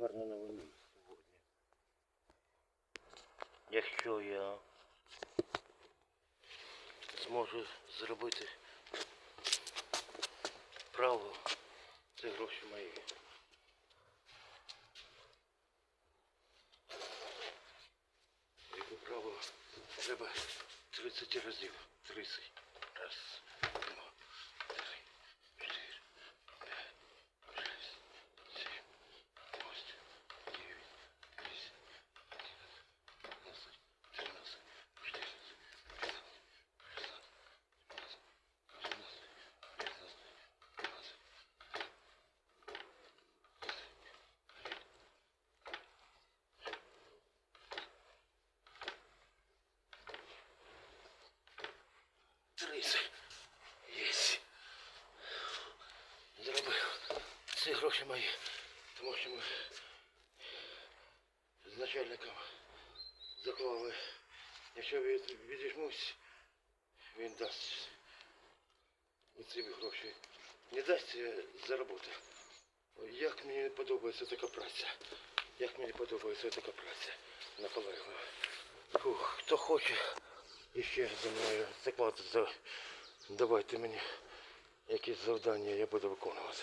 гарна новина сьогодні. Якщо я зможу зробити право, це гроші мої. Яке право треба 30 разів. 30. Тридцять. Єсть. Заробив. Це гроші мої. Тому що ми з начальником заклали. Якщо від, відіжмусь, він дасть оці гроші. Не дасть е, за Як мені подобається така праця. Як мені подобається така праця на. Фух, хто хоче іще за мною закласти, давайте мені якісь завдання я буду виконувати.